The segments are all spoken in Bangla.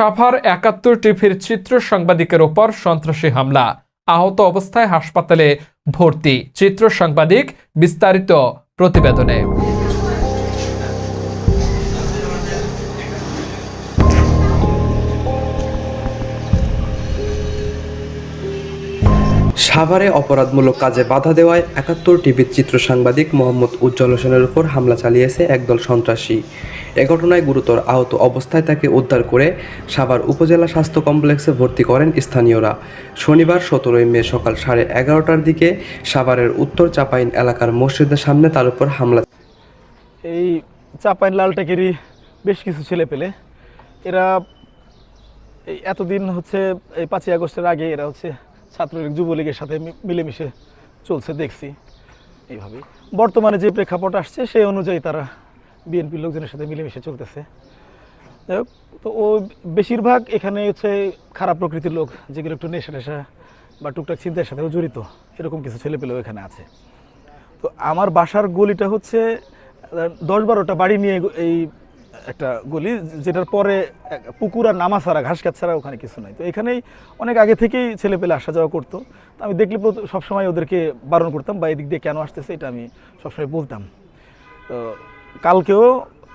সাভার একাত্তর টিভির চিত্র সাংবাদিকের ওপর সন্ত্রাসী হামলা। আহত অবস্থায় হাসপাতালে ভর্তি। চিত্র সাংবাদিক বিস্তারিত প্রতিবেদনে। সাভারে অপরাধমূলক কাজে বাধা দেওয়ায় একাত্তর টিভির চিত্র সাংবাদিক মোহাম্মদ উজ্জ্বল হোসেনের উপর হামলা চালিয়েছে একদল সন্ত্রাসী। এ ঘটনায় গুরুতর আহত অবস্থায় তাকে উদ্ধার করে সাভার উপজেলা স্বাস্থ্য কমপ্লেক্সে ভর্তি করেন স্থানীয়রা। শনিবার সতেরোই মে সকাল সাড়ে এগারোটার দিকে সাভারের উত্তর চাপাইন এলাকার মসজিদের সামনে তার উপর হামলা এই চাপাইন লালটেকেরই বেশ কিছু ছেলে পেলে। এরা এতদিন হচ্ছে এই পাঁচই আগস্টের আগে এরা হচ্ছে ছাত্রলীগ যুবলীগের সাথে মিলেমিশে চলছে, দেখছি এইভাবে বর্তমানে যে প্রেক্ষাপট আসছে, সেই অনুযায়ী তারা বিএনপির লোকজনের সাথে মিলেমিশে চলতেছে। তো ও বেশিরভাগ এখানে হচ্ছে খারাপ প্রকৃতির লোক, যেগুলো একটু নেশা নেশা বা টুকটাক চিন্তার সাথেও জড়িত, এরকম কিছু ছেলেপেলেও এখানে আছে। তো আমার বাসার গলিটা হচ্ছে দশ বারোটা বাড়ি নিয়ে এই একটা গলি যেটার পরে পুকুর আর নামা ছাড়া, ঘাস কাছ ছাড়া ওখানে কিছু নাই। তো এখানেই অনেক আগে থেকেই ছেলে পেলে আসা যাওয়া করতো। তো আমি দেখলে সবসময় ওদেরকে বারণ করতাম, বা এদিক দিয়ে কেন আসতেছে এটা আমি সবসময় বলতাম। তো কালকেও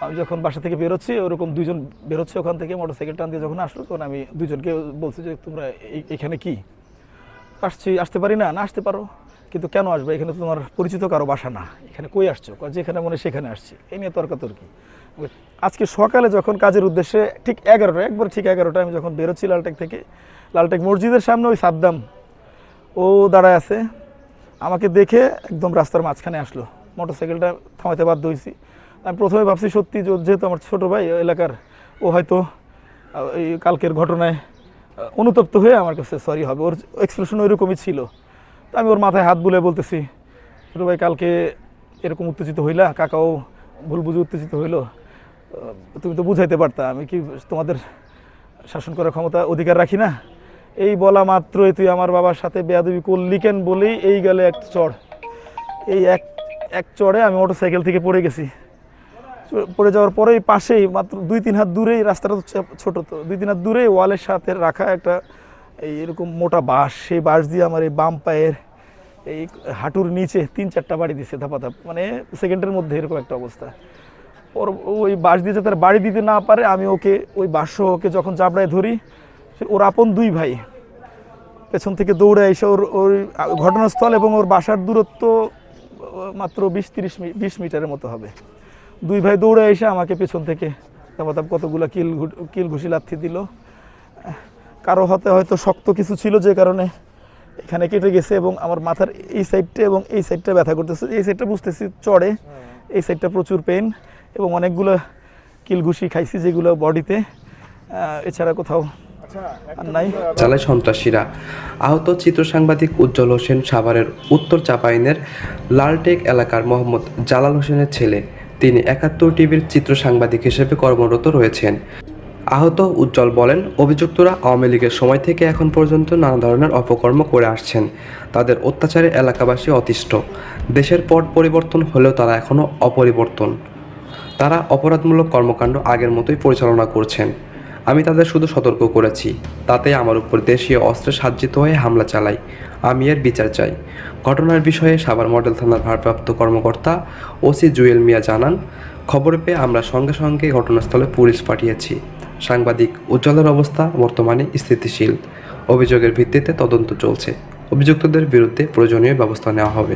আমি যখন বাসা থেকে বেরোচ্ছি, ওরকম দুজন বেরোচ্ছে ওখান থেকে মোটর সাইকেল টান দিয়ে যখন আসলো, তখন আমি দুজনকে বলছি যে, তোমরা এখানে কি? আসছি, আসতে পারি না। না, আসতে পারো। কিন্তু কেন আসবে? এখানে তোমার পরিচিত কারও বাসা না। এখানে কই আসছো? যেখানে মনে সেখানে আসছি। এই নিয়ে তর্কাতর্কি। আজকে সকালে যখন কাজের উদ্দেশ্যে ঠিক এগারোটা একবার ঠিক এগারোটা আমি যখন বেরোচ্ছি লালটেক থেকে, লালটেক মসজিদের সামনে ওই সাদ্দাম, ও দাঁড়ায় আছে, আমাকে দেখে একদম রাস্তার মাঝখানে আসলো। মোটরসাইকেলটা থামাতে বাধ্য হয়েছি। আমি প্রথমে ভাবছি, সত্যি যেহেতু আমার ছোটো ভাই এলাকার, ও হয়তো এই কালকের ঘটনায় অনুতপ্ত হয়ে আমার কাছে সরি হবে। ওর এক্সপ্রেশন ওইরকমই ছিল। তো আমি ওর মাথায় হাত বুলে বলতেছি, ছোটো ভাই, কালকে এরকম উত্তেজিত হইলা? কাকাও ভুল বুঝে উত্তেজিত হইল? তুমি তো বুঝাইতে পারতা, আমি কি তোমাদের শাসন করার ক্ষমতা অধিকার রাখি না? এই বলা মাত্রই তুই আমার বাবার সাথে বেয়াদবি করলি কেন বলেই এই গেলে এক চড়। এই এক এক চড়ে আমি মোটর সাইকেল থেকে পড়ে গেছি। পড়ে যাওয়ার পরেই পাশেই মাত্র দুই তিন হাত দূরেই, রাস্তাটা তো ছোটো তো, দুই তিন হাত দূরেই ওয়ালের সাথে রাখা একটা এই এরকম মোটা বাঁশ, সেই বাঁশ দিয়ে আমার এই বাম পায়ের এই হাঁটুর নিচে তিন চারটা বাড়ি দিচ্ছে ধাপা ধাপ মানে সেকেন্ডের মধ্যে এরকম একটা অবস্থা। ওর ওই বাঁশ দিয়ে যাতে তার বাড়ি দিতে না পারে, আমি ওকে, ওই বাঁশ ওকে যখন চাপড়ায় ধরি, সে ওর আপন দুই ভাই। পেছন থেকে দৌড়ে এসে ওর ওর ঘটনাস্থল এবং ওর বাসার দূরত্ব মাত্র বিশ তিরিশ বিশ মিটারের মতো হবে। দুই ভাই দৌড়ে এসে আমাকে পেছন থেকে তাপ কতগুলো কিল কিল ঘুষি লাথি দিল। কারও হাতে হয়তো শক্ত কিছু ছিল যে কারণে এখানে কেটে গেছে এবং আমার মাথার এই সাইডটা এবং এই সাইডটা ব্যথা করতেছে। এই সাইডটা বুঝতেছি চড়ে। এই সাইডটা প্রচুর পেন এবং অনেকগুলো কিল ঘুষি খাইছি যেগুলো বডিতে এছাড়া কোথাও চালায় সন্ত্রাসীরা। আহত চিত্র সাংবাদিক উজ্জ্বল হোসেন সাভারের উত্তর চাপাইনের লালটেক এলাকার মোহাম্মদ জালাল হোসেনের ছেলে। তিনি একাত্তর টিভির চিত্র সাংবাদিক হিসেবে কর্মরত রয়েছেন। আহত উজ্জ্বল বলেন অভিযুক্তরা আওয়ামী লীগের সময় থেকে এখন পর্যন্ত নানা ধরনের অপকর্ম করে আসছেন। তাদের অত্যাচারে এলাকাবাসী অতিষ্ঠ। দেশের পট পরিবর্তন হলেও তারা এখনও অপরিবর্তন। তারা অপরাধমূলক কর্মকাণ্ড আগের মতোই পরিচালনা করছেন। আমি তাদের শুধু সতর্ক করেছি, তাতে আমার উপর দেশীয় অস্ত্রে সাজ্জিত হয়ে হামলা চালাই। আমি এর বিচার চাই। ঘটনার বিষয়ে সাভার মডেল থানার ভারপ্রাপ্ত কর্মকর্তা ওসি জুয়েল মিয়া জানান, খবর পেয়ে আমরা সঙ্গে সঙ্গে ঘটনাস্থলে পুলিশ পাঠিয়েছি। সাংবাদিক উজ্জ্বলের অবস্থা বর্তমানে স্থিতিশীল। অভিযোগের ভিত্তিতে তদন্ত চলছে। অভিযুক্তদের বিরুদ্ধে প্রয়োজনীয় ব্যবস্থা নেওয়া হবে।